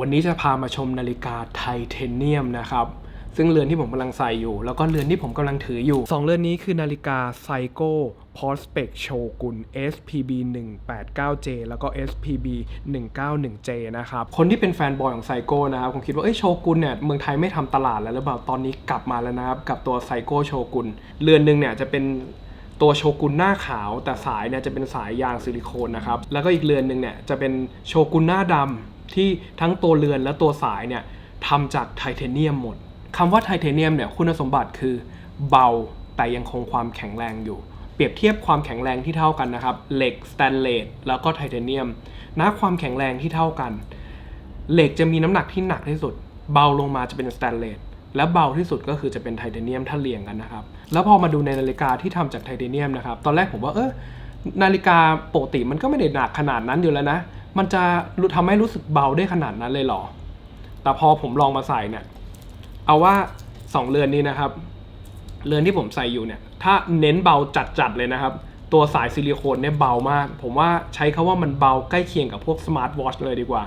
วันนี้จะพามาชมนาฬิกาไทเทเนียมนะครับซึ่งเรือนที่ผมกำลังใส่อยู่ แล้วก็เรือนที่ผมกำลังถืออยู่ 2 เรือนนี้คือนาฬิกาไซโก้ Prospect Shogun SPB 189J แล้วก็ SPB 191J นะครับ คนที่เป็นแฟนบอยของไซโก้นะครับ ผมคิดว่า เอ้ยโชกุนเนี่ย เมืองไทยไม่ทำตลาดแล้วหรือเปล่า ตอนนี้กลับมาแล้วนะครับ กับตัวไซโก้โชกุนเรือนหนึ่งเนี่ยจะเป็นตัวโชกุนหน้าขาว แต่สายเนี่ยจะเป็นสายยางซิลิโคนนะครับ แล้วก็อีกเรือนหนึ่งเนี่ยจะเป็นโชกุนหน้าดำ ที่ทั้งตัวเรือนและตัวสายเนี่ยทำจากไทเทเนียมหมดคำว่าไทเทเนียมเนี่ยคุณสมบัติคือเบาแต่ยังคงความแข็งแรงอยู่ เปรียบเทียบความแข็งแรงที่เท่ากันนะครับ เหล็กสแตนเลสแล้วก็ไทเทเนียมนะความแข็งแรงที่เท่ากัน เหล็กจะมีน้ำหนักที่หนักที่สุด เบาลงมาจะเป็นสแตนเลสและเบาที่สุดก็คือจะเป็นไทเทเนียมถ้าเรียงกันนะครับ แล้วพอมาดูในนาฬิกาที่ทำจากไทเทเนียมนะครับ ตอนแรกผมว่าเออนาฬิกาปกติมันก็ไม่ได้หนักขนาดนั้นอยู่แล้วนะ มันจะรู้ทำให้รู้สึกเบาได้ขนาดนั้นเลยหรอ แต่พอผมลองมาใส่เนี่ย เอาว่า 2 เรือนนี้นะครับ เรือนที่ผมใส่อยู่เนี่ย ถ้าเน้นเบาจัดๆเลยนะครับ ตัวสายซิลิโคนเนี่ยเบามาก ผมว่าใช้คาว่ามันเบาใกล้เคียงกับพวกสมาร์ทวอชเลยดีกว่า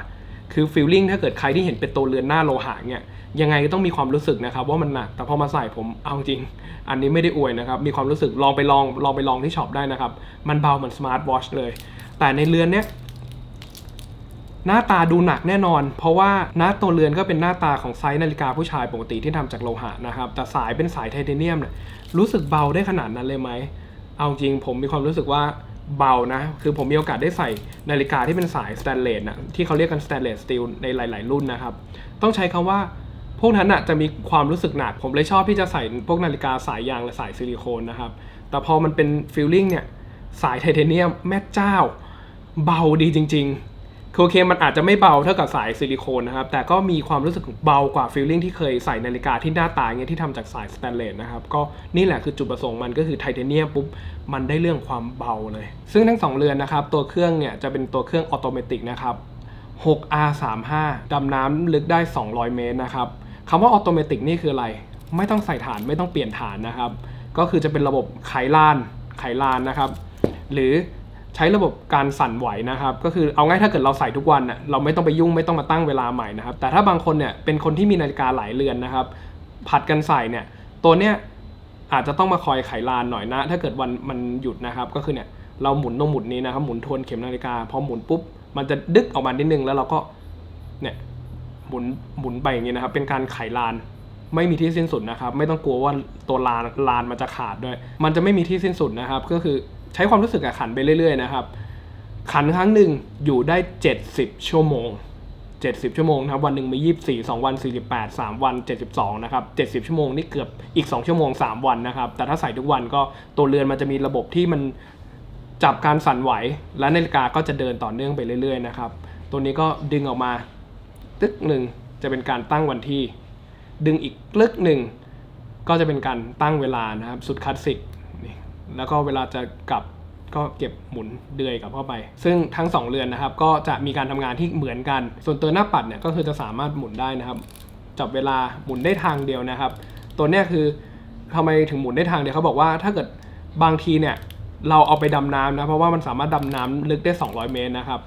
คือฟีลลิ่งถ้าเกิดใครที่เห็นเป็นตัวเรือนหน้าโลหะเนี่ย ยังไงก็ต้องมีความรู้สึกนะครับ ว่ามันหนัก แต่พอมาใส่ผม เอาจริง อันนี้ไม่ได้อวยนะครับ มีความรู้สึกลองไปลองลองไปลองที่ช็อปได้นะครับ มันเบาเหมือนสมาร์ทวอชเลย แต่ในเรือนเนี้ย หน้าตาดูหนักแน่นอน เพราะว่าหน้าตัวเรือนก็เป็นหน้าตาของไซส์นาฬิกาผู้ชายปกติที่ทำจากโลหะนะครับ แต่สายเป็นสายไทเทเนียมเนี่ยรู้สึกเบาได้ขนาดนั้นเลยไหม เอาจริงผมมีความรู้สึกว่าเบานะ คือผมมีโอกาสได้ใส่นาฬิกาที่เป็นสายสแตนเลสนะที่เขาเรียกกันสแตนเลสสตีลในหลาย ๆ รุ่นนะครับ ต้องใช้คำว่าพวกนั้นน่ะจะมีความรู้สึกหนัก ผมเลยชอบที่จะใส่พวกนาฬิกาสายยางและสายซิลิโคนนะครับ แต่พอมันเป็นฟิลลิ่งเนี่ยสายไทเทเนียมแม่เจ้า เบาดีจริง ๆ โอเคมันอาจจะไม่เบาเท่ากับสายซิลิโคนนะครับ แต่ก็มีความรู้สึกเบากว่าฟีลลิ่งที่เคยใส่นาฬิกาที่หน้าตาเงี้ยที่ทำจากสายสแตนเลสนะครับ ก็นี่แหละคือจุดประสงค์มันก็คือไทเทเนียมปุ๊บ มันได้เรื่องความเบาเลย ซึ่งทั้งสองเรือนนะครับ ตัวเครื่องเนี่ยจะเป็นตัวเครื่องออโตเมติกนะครับ 6R35 ดำน้ำลึกได้ 200 เมตรนะครับคำว่าออโตเมติกนี่คืออะไร ไม่ต้องใส่ฐานไม่ต้องเปลี่ยนฐานนะครับ ก็คือจะเป็นระบบไขลานไขลานนะครับ หรือ ใช้ระบบการสั่นไหวนะครับ ก็คือเอาง่ายถ้าเกิดเราใส่ทุกวันน่ะเราไม่ต้องไปยุ่งไม่ต้องมาตั้งเวลาใหม่นะครับ แต่ถ้าบางคนเนี่ยเป็นคนที่มีนาฬิกาหลายเรือนนะครับ ผัดกันใส่เนี่ยตัวเนี้ยอาจจะต้องมาคอยไขลานหน่อยนะ ถ้าเกิดวันมันหยุดนะครับ ก็คือเนี่ยเราหมุนตรงหมุนนี้นะครับ หมุนทวนเข็มนาฬิกาพอหมุนปุ๊บมันจะดึกออกมานิดนึงแล้วเราก็เนี่ยหมุนหมุนไปอย่างนี้นะครับ เป็นการไขลานไม่มีที่สิ้นสุดนะครับ ไม่ต้องกลัวว่าตัวลานลานมันจะขาดด้วย มันจะไม่มีที่สิ้นสุดนะครับ ก็คือ ใช้ความรู้สึกอะขันไปเรื่อยๆนะครับ ขันครั้งหนึ่งอยู่ได้ 70 ชั่วโมง 70 ชั่วโมงนะครับวันหนึ่งมี 24 2 วัน 48 3 วัน 72 นะครับ 70 ชั่วโมงนี่เกือบอีก 2 ชั่วโมง 3 วันนะครับ แต่ถ้าใส่ทุกวันก็ตัวเรือนมันจะมีระบบที่มันจับการสั่นไหว และนาฬิกาก็จะเดินต่อเนื่องไปเรื่อยๆนะครับ ตัวนี้ก็ดึงออกมาตึกหนึ่งจะเป็นการตั้งวันที่ ดึงอีกลึกหนึ่งก็จะเป็นการตั้งเวลานะครับสุดคลาสสิก แล้วก็เวลาจะกลับก็เก็บหมุนเดือยกลับเข้าไป ซึ่งทั้งสองเรือนนะครับ ก็จะมีการทำงานที่เหมือนกัน ส่วนตัวหน้าปัดเนี่ยก็คือจะสามารถหมุนได้นะครับ จับเวลาหมุนได้ทางเดียวนะครับ ตัวเนี้ยคือทำไมถึงหมุนได้ทางเดียวเขาบอกว่าถ้าเกิดบางทีเนี่ยเราเอาไปดำน้ำนะเพราะว่ามันสามารถดำน้ำลึกได้ 200 เมตรนะครับ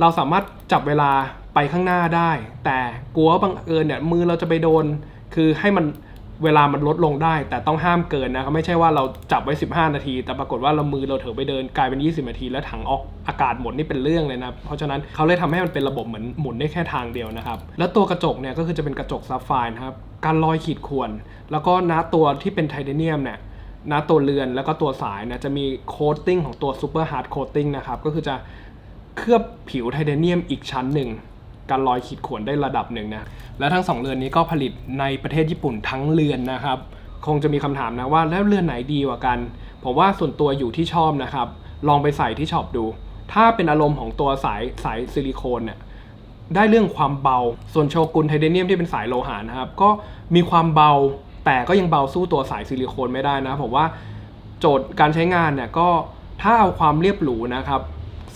เราสามารถจับเวลาไปข้างหน้าได้ แต่กลัวบังเอิญเนี่ยมือเราจะไปโดน คือให้มัน เวลามันลดลงได้ แต่ต้องห้ามเกินนะครับไม่ใช่ว่าเราจับไว้ 15 นาที แต่ปรากฏว่าเรามือเราเถอะไปเดินกลายเป็น 20 นาที แล้วถังออกอากาศหมดนี่เป็นเรื่องเลยนะ เพราะฉะนั้นเขาเลยทำให้มันเป็นระบบเหมือนหมุนได้แค่ทางเดียวนะครับ แล้วตัวกระจกเนี่ยก็คือจะเป็นกระจกซับไฟร์นะครับการลอยขีดข่วนแล้วก็น้าตัวที่เป็นไทเทเนียมเนี่ยน้าตัวเรือนแล้วก็ตัวสายนี่ยจะมีโคตติ้งของตัวซูเปอร์ฮาร์ดโคตติ้งนะครับก็คือจะเคลือบผิวไทเทเนียมอีกชั้นหนึ่ง การลอยขีดข่วนได้ระดับหนึ่งนะและทั้งสองเรือนนี้ก็ผลิตในประเทศญี่ปุ่นทั้งเรือนนะครับ คงจะมีคำถามนะว่าแล้วเรือนไหนดีกว่ากัน ผมว่าส่วนตัวอยู่ที่ชอบนะครับ ลองไปใส่ที่ช็อปดู ถ้าเป็นอารมณ์ของตัวสายสายซิลิโคนเนี่ยได้เรื่องความเบา ส่วนโชกุนไทเทเนียมที่เป็นสายโลหะนะครับ ก็มีความเบาแต่ก็ยังเบาสู้ตัวสายซิลิโคนไม่ได้นะผมว่าโจทย์การใช้งานเนี่ยก็ถ้าเอาความเรียบหรูนะครับ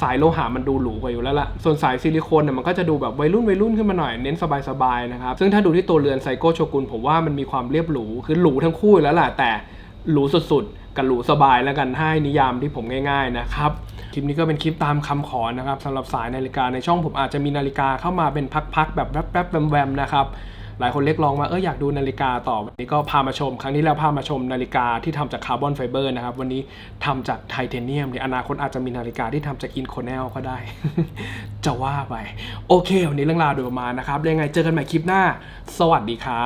สายโลหะมันดูหรูกว่าอยู่แล้วล่ะ ส่วนสายซิลิโคนเนี่ยมันก็จะดูแบบวัยรุ่นวัยรุ่นขึ้นมาหน่อย เน้นสบายๆนะครับ ซึ่งถ้าดูที่ตัวเรือนไซโก้โชกุนผมว่ามันมีความเรียบหรู คือหรูทั้งคู่แล้วแหละแต่หรูสุดๆ กับหรูสบายแล้วกันให้นิยามที่ผมง่าย ๆ นะครับ คลิปนี้ก็เป็นคลิปตามคำขอนะครับสำหรับสายนาฬิกาในช่องผมอาจจะมีนาฬิกาเข้ามาเป็นพักๆแบบแป๊บๆแวมๆนะครับ หลายคนเรียกร้องว่าเอออยากดูนาฬิกาต่อวันนี้ก็พามาชม ครั้งนี้แล้วพามาชมนาฬิกาที่ทำจากคาร์บอนไฟเบอร์นะครับ วันนี้ทำจากไทเทเนียมในอนาคตอาจจะมีนาฬิกาที่ทำจากอินโคเนลก็ได้ จะว่าไป โอเค วันนี้เรื่องราวโดยประมาณนะครับยังไงเจอกันใหม่คลิปหน้า สวัสดีครับ